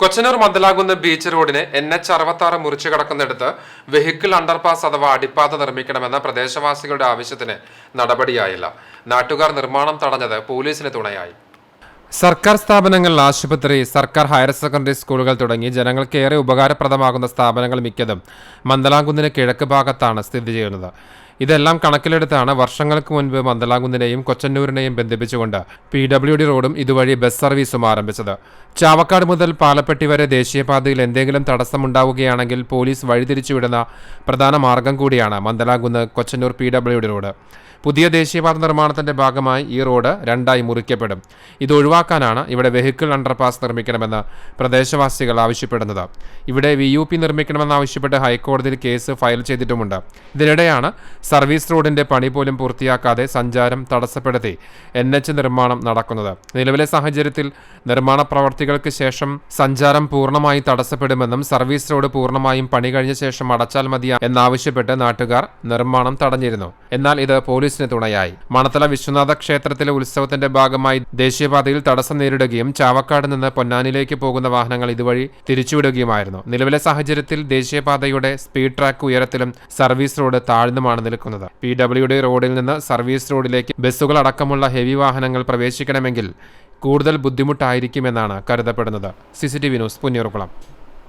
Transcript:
Kochanur Mandalamkunnu beach റോഡിന് N H അറുപത്തി ആറ് മുറിച്ചു കടക്കുന്നിടത്ത് വെഹിക്കിൾ അണ്ടർപാസ് അഥവാ അടിപ്പാത നിർമ്മിക്കണമെന്ന പ്രദേശവാസികളുടെ ആവശ്യത്തിന് നടപടിയായില്ല. നാട്ടുകാർ നിർമ്മാണം തടഞ്ഞത് പോലീസിന് തുണയായി. സർക്കാർ സ്ഥാപനങ്ങൾ ആശുപത്രി സർക്കാർ ഹയർ സെക്കൻഡറി സ്കൂളുകൾ തുടങ്ങി ജനങ്ങൾക്ക് ഏറെ ഉപകാരപ്രദമാകുന്ന സ്ഥാപനങ്ങൾ മിക്കതും മന്ദലാംകുന്നിന് കിഴക്ക് ഭാഗത്താണ് സ്ഥിതി ചെയ്യുന്നത്. ഇതെല്ലാം കണക്കിലെടുത്താണ് വർഷങ്ങൾക്ക് മുൻപ് മന്ദലാകുന്നിനെയും കൊച്ചന്നൂരിനെയും ബന്ധിപ്പിച്ചുകൊണ്ട് പി ഡബ്ല്യു ഡി റോഡും ഇതുവഴി ബസ് സർവീസും ആരംഭിച്ചത്. ചാവക്കാട് മുതൽ പാലപ്പെട്ടി വരെ ദേശീയപാതയിൽ എന്തെങ്കിലും തടസ്സമുണ്ടാവുകയാണെങ്കിൽ പോലീസ് വഴിതിരിച്ചുവിടുന്ന പ്രധാന മാർഗം കൂടിയാണ് Mandalamkunnu Kochannur P W D road. പുതിയ ദേശീയപാത നിർമ്മാണത്തിന്റെ ഭാഗമായി ഈ റോഡ് രണ്ടായി മുറിക്കപ്പെടും. ഇത് ഒഴിവാക്കാനാണ് ഇവിടെ വെഹിക്കിൾ അണ്ടർപാസ് നിർമ്മിക്കണമെന്ന് പ്രദേശവാസികൾ ആവശ്യപ്പെടുന്നത്. ഇവിടെ വി യു പി നിർമ്മിക്കണമെന്നാവശ്യപ്പെട്ട് ഹൈക്കോടതിയിൽ കേസ് ഫയൽ ചെയ്തിട്ടുമുണ്ട്. ഇതിനിടെയാണ് സർവീസ് റോഡിന്റെ പണി പോലും പൂർത്തിയാക്കാതെ സഞ്ചാരം തടസ്സപ്പെടുത്തി എൻ എച്ച് നിർമ്മാണം നടക്കുന്നത്. നിലവിലെ സാഹചര്യത്തിൽ നിർമ്മാണ പ്രവർത്തികൾക്ക് ശേഷം സഞ്ചാരം പൂർണമായി തടസ്സപ്പെടുമെന്നും സർവീസ് റോഡ് പൂർണമായും പണി കഴിഞ്ഞ ശേഷം അടച്ചാൽ മതി എന്നാവശ്യപ്പെട്ട് നാട്ടുകാർ നിർമ്മാണം തടഞ്ഞിരുന്നു. എന്നാൽ ഇത് പോലീസിന് തുണയായി. മണത്തല വിശ്വനാഥ ക്ഷേത്രത്തിലെ ഉത്സവത്തിന്റെ ഭാഗമായി ദേശീയപാതയിൽ തടസ്സം നേരിടുകയും ചാവക്കാട് നിന്ന് പൊന്നാനിലേക്ക് പോകുന്ന വാഹനങ്ങൾ ഇതുവഴി തിരിച്ചുവിടുകയുമായിരുന്നു. നിലവിലെ സാഹചര്യത്തിൽ ദേശീയപാതയുടെ സ്പീഡ് ട്രാക്ക് ഉയരത്തിലും സർവീസ് റോഡ് താഴ്ന്നുമാണ് നിൽക്കുന്നത് പി ഡബ്ല്യുഡി റോഡിൽ നിന്ന് സർവീസ് റോഡിലേക്ക് ബസ്സുകൾ അടക്കമുള്ള ഹെവി വാഹനങ്ങൾ പ്രവേശിക്കണമെങ്കിൽ കൂടുതൽ ബുദ്ധിമുട്ടായിരിക്കുമെന്നാണ് കരുതപ്പെടുന്നത്. C C T V news Punnoorkulam